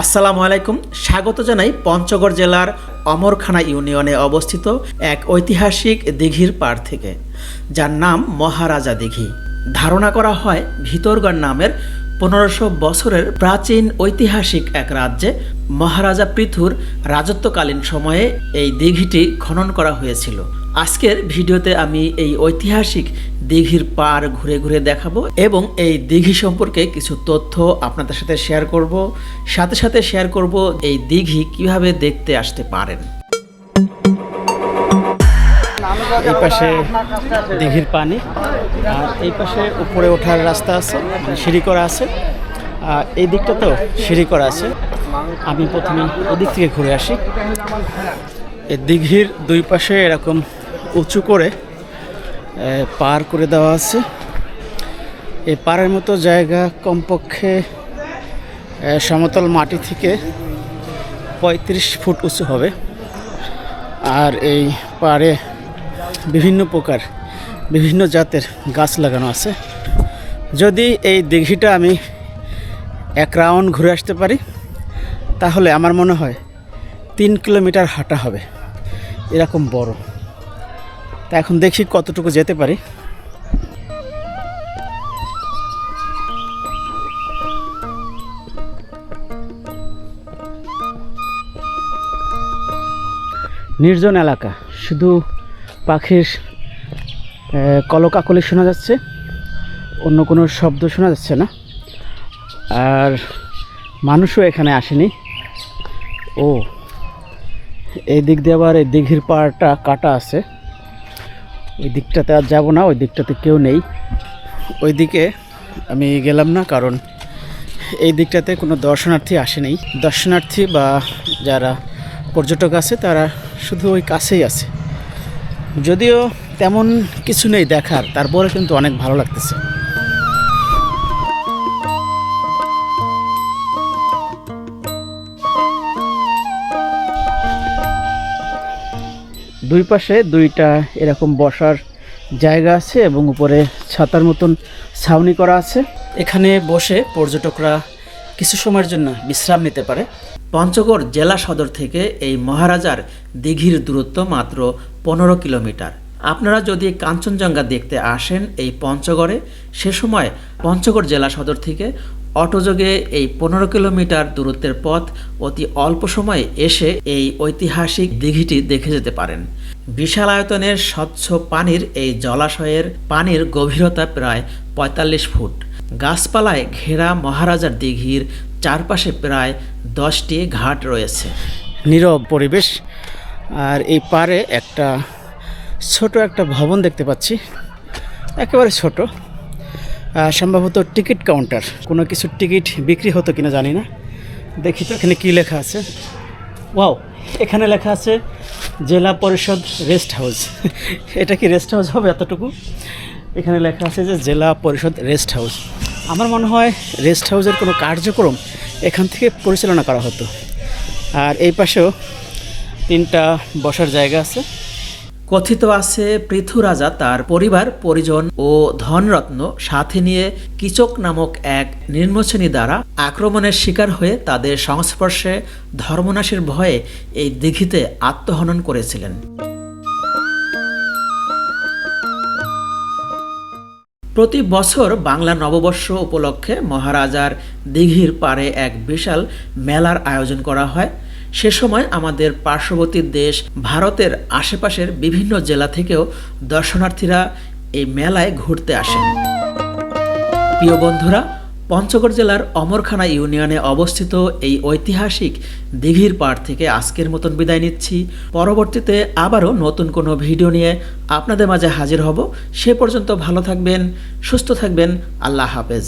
আসসালামু আলাইকুম। স্বাগত জানাই পঞ্চগড় জেলার অমরখানা ইউনিয়নে অবস্থিত এক ঐতিহাসিক দিঘির পাড় থেকে, যার নাম মহারাজা দিঘি। ধারণা করা হয় ভিতরগড় নামের পনেরোশো বছরের প্রাচীন ঐতিহাসিক এক রাজ্যে মহারাজা পৃথুর রাজত্বকালীন সময়ে এই দিঘিটি খনন করা হয়েছিল। আজকের ভিডিওতে আমি এই ঐতিহাসিক দিঘির পার ঘুরে ঘুরে দেখাবো এবং এই দিঘি সম্পর্কে কিছু তথ্য আপনাদের সাথে শেয়ার করব। সাথে সাথে শেয়ার করব এই দিঘি কীভাবে দেখতে আসতে পারেন। এই পাশে দিঘির পানি, আর এই পাশে উপরে ওঠার রাস্তা আছে মানে সিঁড়ি করা আছে। আর এই দিকটা তো সিঁড়ি করা আছে। আমি প্রথমে ওদিক থেকে ঘুরে আসি। এই দিঘির দুই পাশে এরকম উঁচু করে পার করে দেওয়া আছে। এই পাড়ের মতো জায়গা কমপক্ষে সমতল মাটি থেকে পঁয়ত্রিশ ফুট উঁচু হবে। আর এই পাড়ে বিভিন্ন প্রকার, বিভিন্ন জাতের গাছ লাগানো আছে। যদি এই দিঘিটা আমি এক রাউন্ড ঘুরে আসতে পারি, তাহলে আমার মনে হয় তিন কিলোমিটার হাঁটা হবে। এরকম বড়। তা এখন দেখি কতটুকু যেতে পারি। নির্জন এলাকা, শুধু পাখির কলকাকলি শোনা যাচ্ছে, অন্য কোনো শব্দ শোনা যাচ্ছে না। আর মানুষও এখানে আসেনি। ও, এই দিক দিয়ে আবার এই দিঘির পাড়টা কাটা আছে। ওই দিকটাতে আর যাব না, ওই দিকটাতে কেউ নেই। ওই দিকে আমি গেলাম না, কারণ এই দিকটাতে কোনো দর্শনার্থী আসেনি দর্শনার্থী বা যারা পর্যটক আছে, তারা শুধু ওই কাছেই আছে। যদিও তেমন কিছু নেই দেখার, তারপরে কিন্তু অনেক ভালো লাগতেছে। দুই পাশে দুইটা এরকম বসার জায়গা আছে এবং উপরে ছাতার মতন ছাউনি করা আছে। এখানে বসে পর্যটকরা কিছু সময়ের জন্য বিশ্রাম নিতে পারে। পঞ্চগড় জেলা সদর থেকে এই মহারাজার দিঘির দূরত্ব মাত্র পনেরো কিলোমিটার। আপনারা যদি কাঞ্চনজঙ্ঘা দেখতে আসেন এই পঞ্চগড়ে, সে সময় পঞ্চগড় জেলা সদর থেকে অটোযোগে এই পনেরো কিলোমিটার দূরত্বের পথ অতি অল্প সময়ে এসে এই ঐতিহাসিক দিঘিটি দেখে যেতে পারেন। বিশাল আয়তনের স্বচ্ছ পানির এই জলাশয়ের পানির গভীরতা প্রায় পঁয়তাল্লিশ ফুট। গাছপালায় ঘেরা মহারাজার দিঘির চারপাশে প্রায় দশটি ঘাট রয়েছে। নীরব পরিবেশ, আর এই পারে একটা ছোট একটা ভবন দেখতে পাচ্ছি। একেবারে ছোট। সম্ভবত টিকিট কাউন্টার। কোনো কিছু টিকিট বিক্রি হতো কিনা জানি না। দেখি তো, এখানে কী লেখা আছে? ওয়াও, এখানে লেখা আছে জেলা পরিষদ রেস্ট হাউস। এটা কি রেস্ট হাউস হবে এতটুকু? এখানে লেখা আছে যে জেলা পরিষদ রেস্ট হাউস। আমার মনে হয় রেস্ট হাউসের কোনো কার্যক্রম এখান থেকে পরিচালনা করা হতো। আর এই পাশেও তিনটা বসার জায়গা আছে। কথিত আছে পৃথু রাজা তার পরিবার, পরিজন ও ধনরত্ন সাথে নিয়ে কিচক নামক এক নির্মোচনী দ্বারা আক্রমণের শিকার হয়ে তাদের সংস্পর্শে ধর্মনাশের ভয়ে এই দিঘিতে আত্মহনন করেছিলেন। প্রতি বছর বাংলা নববর্ষ উপলক্ষে মহারাজার দিঘির পাড়ে এক বিশাল মেলার আয়োজন করা হয়। সে সময় আমাদের পার্শ্ববর্তী দেশ, ভারতের আশেপাশের বিভিন্ন জেলা থেকেও দর্শনার্থীরা এই মেলায় ঘুরতে আসেন প্রিয় বন্ধুরা, পঞ্চগড় জেলার অমরখানা ইউনিয়নে অবস্থিত এই ঐতিহাসিক দিঘির পাড় থেকে আজকের মতন বিদায় নিচ্ছি। পরবর্তীতে আবারও নতুন কোনো ভিডিও নিয়ে আপনাদের মাঝে হাজির হব। সে পর্যন্ত ভালো থাকবেন, সুস্থ থাকবেন। আল্লাহ হাফেজ।